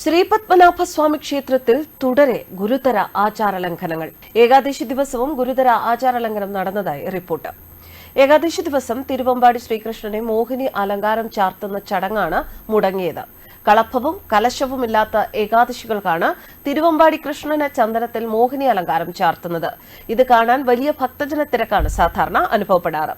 ശ്രീപത്മനാഭസ്വാമി ക്ഷേത്രത്തിൽ തുടരെ ഗുരുതര ആചാര ലംഘനങ്ങൾ ഏകാദശി ദിവസവും ഗുരുതര ആചാര ലംഘനം നടന്നതായി റിപ്പോർട്ട്. ഏകാദശി ദിവസം തിരുവമ്പാടി ശ്രീകൃഷ്ണനെ മോഹിനി അലങ്കാരം ചാർത്തുന്ന ചടങ്ങാണ് മുടങ്ങിയത്. കളഭവും കലശവുമില്ലാത്ത ഏകാദശികൾക്കാണ് തിരുവമ്പാടി കൃഷ്ണന് ചന്ദനത്തിൽ മോഹിനി അലങ്കാരം ചാർത്തുന്നത്. ഇത് കാണാൻ വലിയ ഭക്തജന തിരക്കാണ് സാധാരണ അനുഭവപ്പെടാറ്.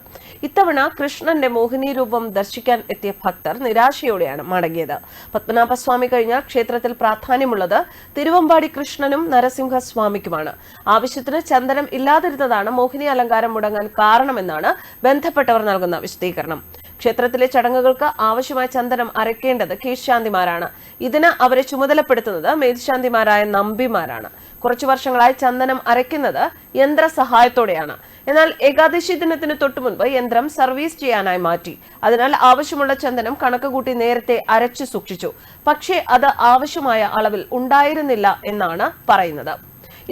ഇത്തവണ കൃഷ്ണന്റെ മോഹിനി രൂപം ദർശിക്കാൻ എത്തിയ ഭക്തർ നിരാശയോടെയാണ് മടങ്ങിയത്. പത്മനാഭസ്വാമി കഴിഞ്ഞാൽ ക്ഷേത്രത്തിൽ പ്രാധാന്യമുള്ളത് തിരുവമ്പാടി കൃഷ്ണനും നരസിംഹസ്വാമിക്കുമാണ്. ആവശ്യത്തിന് ചന്ദനം ഇല്ലാതിരുന്നതാണ് മോഹിനി അലങ്കാരം മുടങ്ങാൻ കാരണമെന്നാണ് ബന്ധപ്പെട്ടവർ നൽകുന്ന വിശദീകരണം. ക്ഷേത്രത്തിലെ ചടങ്ങുകൾക്ക് ആവശ്യമായ ചന്ദനം അരയ്ക്കേണ്ടത് കീഴ്ശാന്തിമാരാണ് ഇതിന് അവരെ ചുമതലപ്പെടുത്തുന്നത് മേൽശാന്തിമാരായ നമ്പിമാരാണ്. കുറച്ചു വർഷങ്ങളായി ചന്ദനം അരയ്ക്കുന്നത് യന്ത്ര സഹായത്തോടെയാണ് എന്നാൽ ഏകാദശി ദിനത്തിന് തൊട്ടു മുൻപ് യന്ത്രം സർവീസ് ചെയ്യാനായി മാറ്റി. അതിനാൽ ആവശ്യമുള്ള ചന്ദനം കണക്ക് കൂട്ടി നേരത്തെ അരച്ചു സൂക്ഷിച്ചു. പക്ഷേ അത് ആവശ്യമായ അളവിൽ ഉണ്ടായിരുന്നില്ല എന്നാണ് പറയുന്നത്.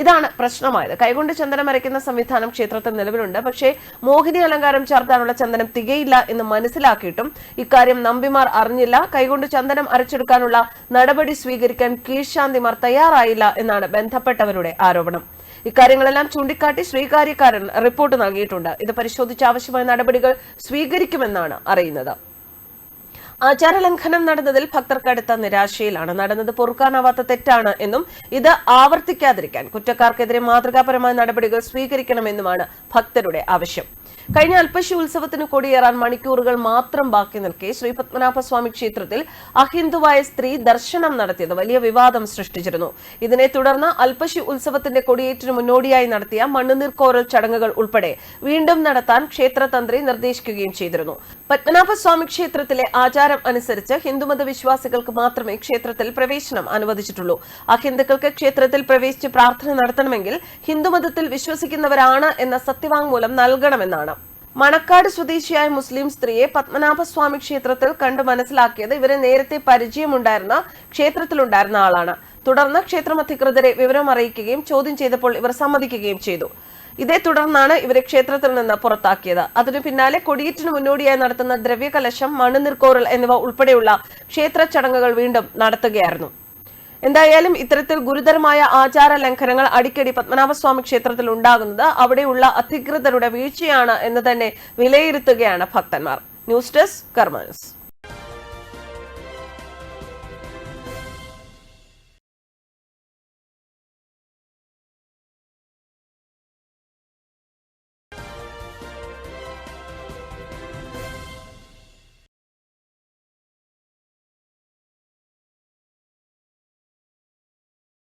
ഇതാണ് പ്രശ്നമായത്. കൈകൊണ്ട് ചന്ദനം അരയ്ക്കുന്ന സംവിധാനം ക്ഷേത്രത്തിൽ നിലവിലുണ്ട്. പക്ഷേ മോഹിനി അലങ്കാരം ചാർത്താനുള്ള ചന്ദനം തികയില്ല എന്ന് മനസ്സിലാക്കിയിട്ടും ഇക്കാര്യം നമ്പിമാർ അറിഞ്ഞില്ല. കൈകൊണ്ട് ചന്ദനം അരച്ചെടുക്കാനുള്ള നടപടി സ്വീകരിക്കാൻ കീഴ്ശാന്തിമാർ തയ്യാറായില്ല എന്നാണ് ബന്ധപ്പെട്ടവരുടെ ആരോപണം. ഇക്കാര്യങ്ങളെല്ലാം ചൂണ്ടിക്കാട്ടി ശ്രീകാര്യക്കാരൻ റിപ്പോർട്ട് നൽകിയിട്ടുണ്ട്. ഇത് പരിശോധിച്ച് ആവശ്യമായ നടപടികൾ സ്വീകരിക്കുമെന്നാണ് അറിയുന്നത്. ആചാരലംഘനം നടന്നതിൽ ഭക്തർ കടുത്ത നിരാശയിലാണ്. നടന്നത് പൊറുക്കാനാവാത്ത തെറ്റാണ് എന്നും ഇത് ആവർത്തിക്കാതിരിക്കാൻ കുറ്റക്കാർക്കെതിരെ മാതൃകാപരമായ നടപടികൾ സ്വീകരിക്കണമെന്നുമാണ് ഭക്തരുടെ ആവശ്യം. കഴിഞ്ഞ അൽപ്പശി ഉത്സവത്തിന് കൊടിയേറാൻ മണിക്കൂറുകൾ മാത്രം ബാക്കി നിൽക്കെ ശ്രീ പത്മനാഭസ്വാമി ക്ഷേത്രത്തിൽ അഹിന്ദുവായ സ്ത്രീ ദർശനം നടത്തിയത് വലിയ വിവാദം സൃഷ്ടിച്ചിരുന്നു. ഇതിനെ തുടർന്ന് അൽപ്പശി ഉത്സവത്തിന്റെ കൊടിയേറ്റിന് മുന്നോടിയായി നടത്തിയ മണ്ണുനീർക്കോരൽ ചടങ്ങുകൾ ഉൾപ്പെടെ വീണ്ടും നടത്താൻ ക്ഷേത്രതന്ത്രി നിർദ്ദേശിക്കുകയും ചെയ്തിരുന്നു. പത്മനാഭസ്വാമി ക്ഷേത്രത്തിലെ ആചാരം അനുസരിച്ച് ഹിന്ദുമത വിശ്വാസികൾക്ക് മാത്രമേ ക്ഷേത്രത്തിൽ പ്രവേശനം അനുവദിച്ചിട്ടുള്ളൂ. അഹിന്ദുക്കൾക്ക് ക്ഷേത്രത്തിൽ പ്രവേശിച്ച് പ്രാർത്ഥന നടത്തണമെങ്കിൽ ഹിന്ദുമതത്തിൽ വിശ്വസിക്കുന്നവരാണ് എന്ന സത്യവാങ്മൂലം നൽകണമെന്നാണ് മണക്കാട് സ്വദേശിയായ മുസ്ലിം സ്ത്രീയെ പത്മനാഭസ്വാമി ക്ഷേത്രത്തിൽ കണ്ടു മനസ്സിലാക്കിയത് ഇവരെ നേരത്തെ പരിചയമുണ്ടായിരുന്ന ക്ഷേത്രത്തിലുണ്ടായിരുന്ന ആളാണ്. തുടർന്ന് ക്ഷേത്രം അധികൃതരെ വിവരം അറിയിക്കുകയും ചോദ്യം ചെയ്തപ്പോൾ ഇവർ സമ്മതിക്കുകയും ചെയ്തു. ഇതേ തുടർന്നാണ് ഇവരെ ക്ഷേത്രത്തിൽ നിന്ന് പുറത്താക്കിയത്. അതിനു പിന്നാലെ കൊടിയേറ്റിന് മുന്നോടിയായി നടത്തുന്ന ദ്രവ്യകലശം മണ്ണുനീർക്കോറൽ എന്നിവ ഉൾപ്പെടെയുള്ള ക്ഷേത്ര ചടങ്ങുകൾ വീണ്ടും നടത്തുകയായിരുന്നു. എന്തായാലും ഇത്തരത്തിൽ ഗുരുതരമായ ആചാര ലംഘനങ്ങൾ അടിക്കടി പത്മനാഭസ്വാമി ക്ഷേത്രത്തിൽ ഉണ്ടാകുന്നത് അവിടെയുള്ള അധികൃതരുടെ വീഴ്ചയാണ് എന്ന് തന്നെ വിലയിരുത്തുകയാണ് ഭക്തന്മാർ. News desk കർമാനസ്